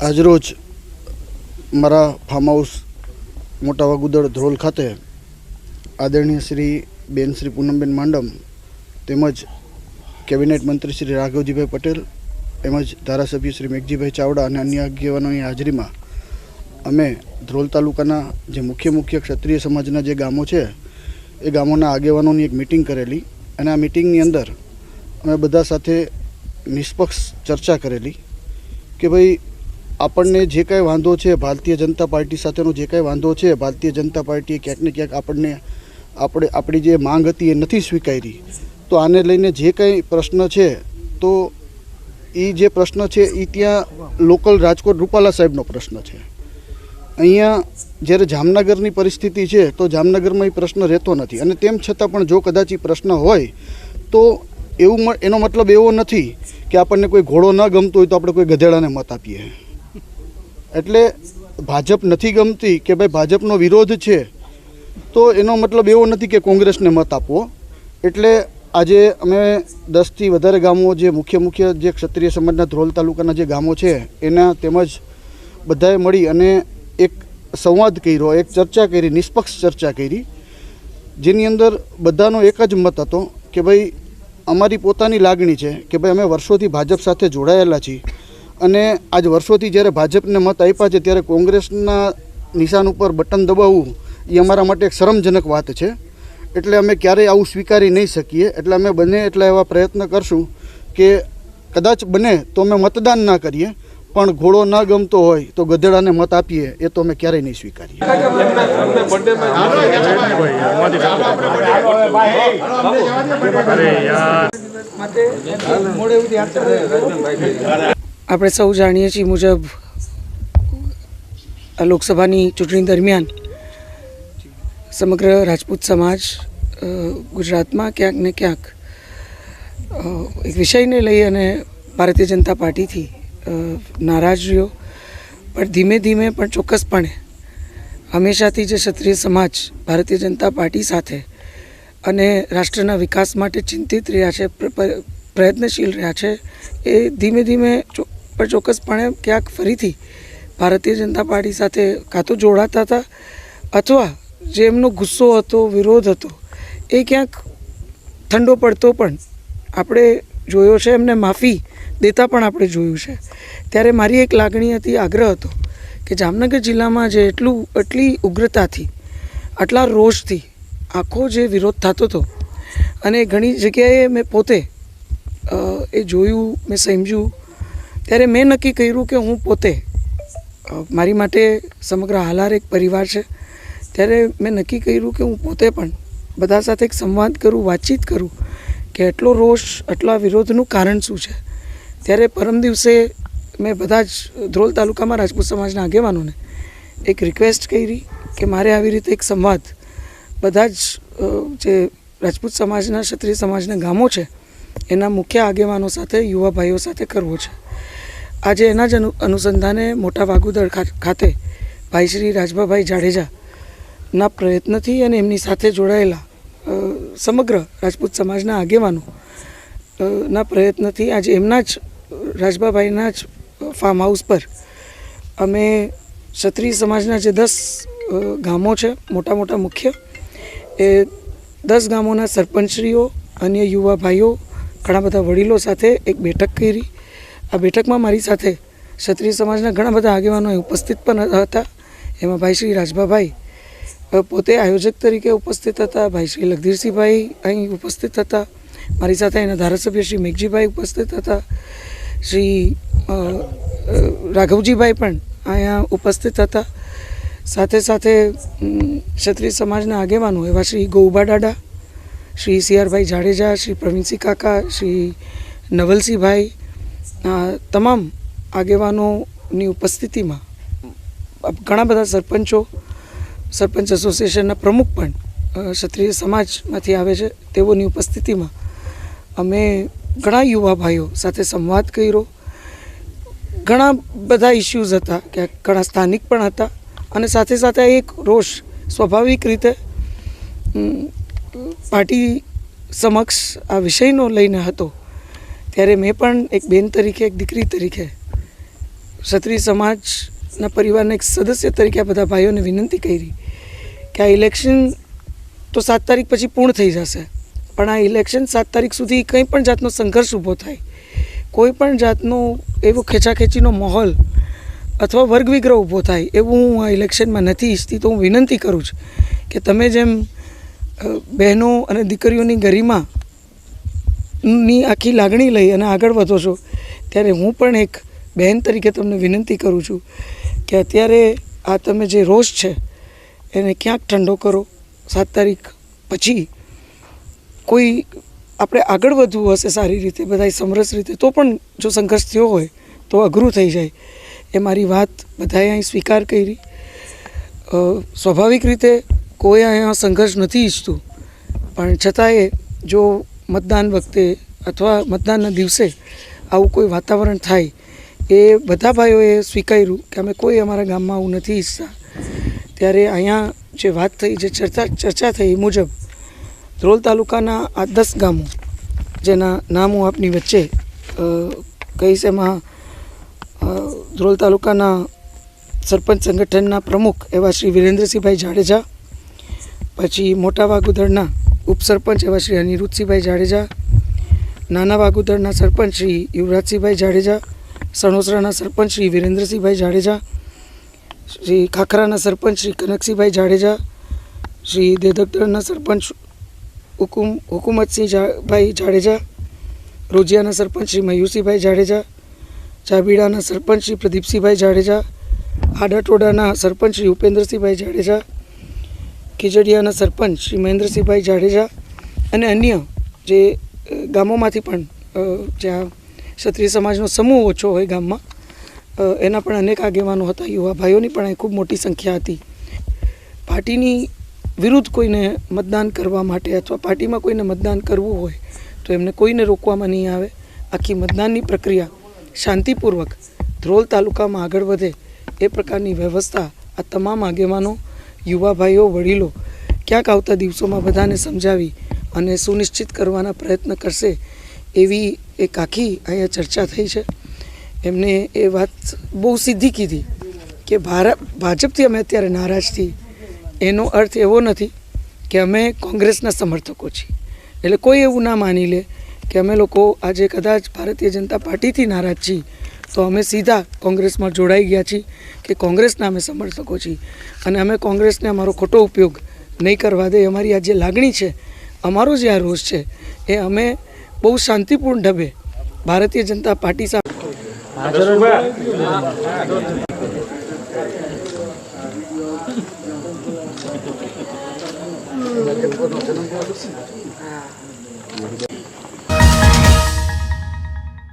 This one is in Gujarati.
આજરોજ મારા ફાર્મ હાઉસ મોટા વાગુદળ ધ્રોલ ખાતે આદરણીય શ્રી બેન શ્રી પૂનમબેન માંડમ તેમજ કેબિનેટ મંત્રી શ્રી રાઘવજીભાઈ પટેલ એમજ ધારાસભ્ય શ્રી મેઘજીભાઈ ચાવડા અને અન્ય આગેવાનોની હાજરીમાં અમે ધ્રોલ તાલુકાના જે મુખ્ય મુખ્ય ક્ષત્રિય સમાજના જે ગામો છે, એ ગામોના આગેવાનોની એક મિટિંગ કરેલી. અને આ મિટિંગની અંદર અમે બધા સાથે નિષ્પક્ષ ચર્ચા કરેલી કે ભાઈ, આપણને જે કાંઈ વાંધો છે ભારતીય જનતા પાર્ટી સાથેનો જે કાંઈ વાંધો છે, ભારતીય જનતા પાર્ટીએ ક્યાંક ને ક્યાંક આપણને આપણે, આપણી જે માંગ હતી એ નથી સ્વીકારી. તો આને લઈને જે કાંઈ પ્રશ્ન છે, તો એ જે પ્રશ્ન છે એ ત્યાં લોકલ રાજકોટ રૂપાલા સાહેબનો પ્રશ્ન છે. અહીંયા જ્યારે જામનગરની પરિસ્થિતિ છે, તો જામનગરમાં એ પ્રશ્ન રહેતો નથી. અને તેમ છતાં પણ જો કદાચ એ પ્રશ્ન હોય, તો એવું એનો મતલબ એવો નથી કે આપણને કોઈ ઘોડો ન ગમતો હોય તો આપણે કોઈ ગધેડાને મત આપીએ. એટલે ભાજપ નથી ગમતી કે ભાઈ ભાજપનો વિરોધ છે, તો એનો મતલબ એવો નથી કે કોંગ્રેસને મત આપવો. એટલે આજે અમે દસથી વધારે ગામો જે મુખ્ય મુખ્ય જે ક્ષત્રિય સમાજના ધ્રોલ તાલુકાના જે ગામો છે, એના તેમજ બધાએ મળી અને એક સંવાદ કર્યો, એક ચર્ચા કરી, નિષ્પક્ષ ચર્ચા કરી, જેની અંદર બધાનો એક જ મત હતો કે ભાઈ, અમારી પોતાની લાગણી છે કે ભાઈ, અમે વર્ષોથી ભાજપ સાથે જોડાયેલા છીએ. અને આજ વર્ષોથી જ્યારે ભાજપને મત આપ્યા છે, ત્યારે કોંગ્રેસના નિશાન ઉપર બટન દબાવવું એ અમારા માટે એક શરમજનક વાત છે. એટલે અમે ક્યારેય આવું સ્વીકારી નહીં શકીએ. એટલે અમે બને એટલા એવા પ્રયત્ન કરશું કે કદાચ બને તો અમે મતદાન ના કરીએ. પણ ઘોડો ના ગમતો હોય તો ગધેડાને મત આપીએ, એ તો અમે ક્યારેય નહીં સ્વીકારીએ. આપણે સૌ જાણીએ છીએ મુજબ આ લોકસભાની ચૂંટણી દરમિયાન સમગ્ર રાજપૂત સમાજ ગુજરાતમાં ક્યાંક ને ક્યાંક એક વિષયને લઈ અને ભારતીય જનતા પાર્ટીથી નારાજ રહ્યો પણ ધીમે ધીમે પણ ચોક્કસપણે હંમેશાથી જે ક્ષત્રિય સમાજ, ભારતીય જનતા પાર્ટી સાથે અને રાષ્ટ્રના વિકાસ માટે ચિંતિત રહ્યા છે, પ્ર- પ્ર- પ્રયત્નશીલ રહ્યા છે, એ ધીમે ધીમે પણ ચોક્કસપણે ક્યાંક ફરીથી ભારતીય જનતા પાર્ટી સાથે કાં તો જોડાતા હતા અથવા જે એમનો ગુસ્સો હતો, વિરોધ હતો, એ ક્યાંક ઠંડો પડતો પણ આપણે જોયો છે, એમને માફી દેતા પણ આપણે જોયું છે. ત્યારે મારી એક લાગણી હતી, આગ્રહ હતો કે જામનગર જિલ્લામાં જે એટલું, એટલી ઉગ્રતાથી, આટલા રોષથી આખો જે વિરોધ થતો હતો અને ઘણી જગ્યાએ મેં પોતે એ જોયું, મેં સમજ્યું. ત્યારે મેં નક્કી કર્યું કે હું પોતે મારી માટે સમગ્ર હાલાર એક પરિવાર છે. ત્યારે મેં નક્કી કર્યું કે હું પોતે પણ બધા સાથે એક સંવાદ કરું, વાતચીત કરું કે એટલો રોષ, આટલા વિરોધનું કારણ શું છે? ત્યારે પરમ દિવસે મેં બધા જ ધ્રોલ તાલુકામાં રાજપૂત સમાજના આગેવાનોને એક રિક્વેસ્ટ કરી કે મારે આવી રીતે એક સંવાદ બધા જ જે રાજપૂત સમાજના, ક્ષત્રિય સમાજના ગામો છે, એના મુખ્ય આગેવાનો સાથે, યુવા ભાઈઓ સાથે કરવો છે. આજે એના જ અનુ, અનુસંધાને મોટા વાગુદળ ખાતે ભાઈ શ્રી રાજભાભાઈ જાડેજાના પ્રયત્નથી અને એમની સાથે જોડાયેલા સમગ્ર રાજપૂત સમાજના આગેવાનો ના પ્રયત્નથી આજે એમના જ રાજભાભાઈના જ ફાર્મ હાઉસ પર અમે ક્ષત્રિય સમાજના જે દસ ગામો છે, મોટા મોટા મુખ્ય, એ દસ ગામોના સરપંચશ્રીઓ, અન્ય યુવા ભાઈઓ, ઘણા બધા વડીલો સાથે એક બેઠક કરી. આ બેઠકમાં મારી સાથે ક્ષત્રિય સમાજના ઘણા બધા આગેવાનો ઉપસ્થિત પણ હતા. એમાં ભાઈ શ્રી રાજભાભાઈ પોતે આયોજક તરીકે ઉપસ્થિત હતા ભાઈ શ્રી લગધીરસિંહભાઈ અહીં ઉપસ્થિત હતા. મારી સાથે એના ધારાસભ્ય શ્રી મેઘજીભાઈ ઉપસ્થિત હતા. શ્રી રાઘવજીભાઈ પણ અહીંયા ઉપસ્થિત હતા. સાથે સાથે ક્ષત્રિય સમાજના આગેવાનો એવા શ્રી ગૌબા દાડા શ્રી સીઆરભાઈ જાડેજા, શ્રી પ્રવીણસિંહ કાકા, શ્રી નવલસિંહભાઈ તમામ આગેવાનોની ઉપસ્થિતિમાં ઘણા બધા સરપંચો સરપંચ એસોસિએશનના પ્રમુખ પણ ક્ષત્રિય સમાજમાંથી આવે છે તેઓની ઉપસ્થિતિમાં અમે ઘણા યુવા ભાઈઓ સાથે સંવાદ કર્યો. ઘણા બધા ઇશ્યુઝ હતા કે ઘણા સ્થાનિક પણ હતા અને સાથે સાથે એક રોષ સ્વાભાવિક રીતે પાર્ટી સમક્ષ આ વિષયનો લઈને હતો. ત્યારે મેં પણ એક બેન તરીકે, એક દીકરી તરીકે ક્ષત્રિય સમાજના પરિવારના એક સદસ્ય તરીકે આ બધા ભાઈઓને વિનંતી કરી કે આ ઇલેક્શન તો સાત તારીખ પછી પૂર્ણ થઈ જશે. પણ આ ઇલેક્શન સાત તારીખ સુધી કંઈ પણ જાતનો સંઘર્ષ ઊભો થાય, કોઈ પણ જાતનો એવો ખેંચાખેંચીનો માહોલ અથવા વર્ગ વિગ્રહ ઊભો થાય એવું હું આ ઇલેક્શનમાં નથી ઈચ્છતી, તો હું વિનંતી કરું છું કે તમે જેમ બહેનો અને દીકરીઓની ગરિમા ની આખી લાગણી લઈ અને આગળ વધો છો, ત્યારે હું પણ એક બહેન તરીકે તમને વિનંતી કરું છું કે અત્યારે આ તમે જે રોષ છે, એને ક્યાંક ઠંડો કરો. સાત તારીખ પછી કોઈ આપણે આગળ વધવું હશે સારી રીતે, બધાય સમરસ રીતે, તો પણ જો સંઘર્ષ થયો હોય, તો અઘરું થઈ જાય. એ મારી વાત બધાએ અહીં સ્વીકાર કરી. સ્વાભાવિક રીતે કોઈ અહીંયા સંઘર્ષ નથી ઈચ્છતું. પણ છતાંય જો મતદાન વખતે અથવા મતદાનના દિવસે આવું કોઈ વાતાવરણ થાય એ બધા ભાઈઓએ સ્વીકાર્યું કે અમે કોઈ અમારા ગામમાં આવું નથી ઈચ્છતા. ત્યારે અહીંયા જે વાત થઈ, જે ચર્ચા ચર્ચા થઈ એ મુજબ ધ્રોલ તાલુકાના આ દસ ગામો, જેના નામ આપની વચ્ચે કહીશ એમાં ધ્રોલ તાલુકાના સરપંચ સંગઠનના પ્રમુખ એવા શ્રી વિરેન્દ્રસિંહભાઈ જાડેજા, પછી મોટા વાગુદળના ઉપસરપંચ એવા શ્રી અનિરુદ્ધસિંહભાઈ જાડેજા, નાના વાગુદળના સરપંચ શ્રી યુવરાજસિંહભાઈ જાડેજા સણોસરાના સરપંચ શ્રી વિરેન્દ્રસિંહભાઈ જાડેજા, શ્રી ખાખરાના સરપંચ શ્રી કનકસિંહભાઈ જાડેજા, શ્રી દેદકદળના સરપંચ હુકુમ હુકુમતસિંહભાઈ ભાઈ જાડેજા, રોજિયાના સરપંચ શ્રી મયુરસિંહભાઈ જાડેજા ચાબીડાના સરપંચ શ્રી પ્રદીપસિંહભાઈ જાડેજા, આડાટોડાના સરપંચ શ્રી ઉપેન્દ્રસિંહભાઈ જાડેજા, ખીજડીયાના સરપંચ શ્રી મહેન્દ્રસિંહભાઈ જાડેજા અને અન્ય જે ગામોમાંથી પણ જ્યાં ક્ષત્રિય સમાજનો સમૂહ ઓછો હોય ગામમાં. એના પણ અનેક આગેવાનો હતા, યુવા ભાઈઓની પણ ખૂબ મોટી સંખ્યા હતી. પાર્ટીની વિરુદ્ધ કોઈને મતદાન કરવા માટે અથવા પાર્ટીમાં કોઈને મતદાન કરવું હોય, તો એમને કોઈને રોકવામાં નહીં આવે. આખી મતદાનની પ્રક્રિયા શાંતિપૂર્વક ધ્રોલ તાલુકામાં આગળ વધે એ પ્રકારની વ્યવસ્થા આ તમામ આગેવાનો, યુવા ભાઈઓ, વડીલો ક્યાંક આવતા દિવસોમાં બધાને સમજાવી અને સુનિશ્ચિત કરવાના પ્રયત્ન કરશે એવી એક આખી અહીંયા ચર્ચા થઈ છે. એમને એ વાત બહુ સીધી કીધી કે ભાર, ભાજપથી અમે અત્યારે નારાજ છીએ. એનો અર્થ એવો નથી કે અમે કોંગ્રેસના સમર્થકો છીએ. એટલે કોઈ એવું ના માની લે કે અમે લોકો આજે કદાચ ભારતીય જનતા પાર્ટીથી નારાજ છીએ. તો અમે સીધા કોંગ્રેસમાં જોડાઈ ગયા છીએ કે કોંગ્રેસના અમે સમર્થકો છીએ. અને અમે કોંગ્રેસને અમારો ખોટો ઉપયોગ નહીં કરવા દે. અમારી આ જે લાગણી છે, અમારો જે આ રોષ છે, એ અમે બહુ શાંતિપૂર્ણ ઢબે ભારતીય જનતા પાર્ટી સાથે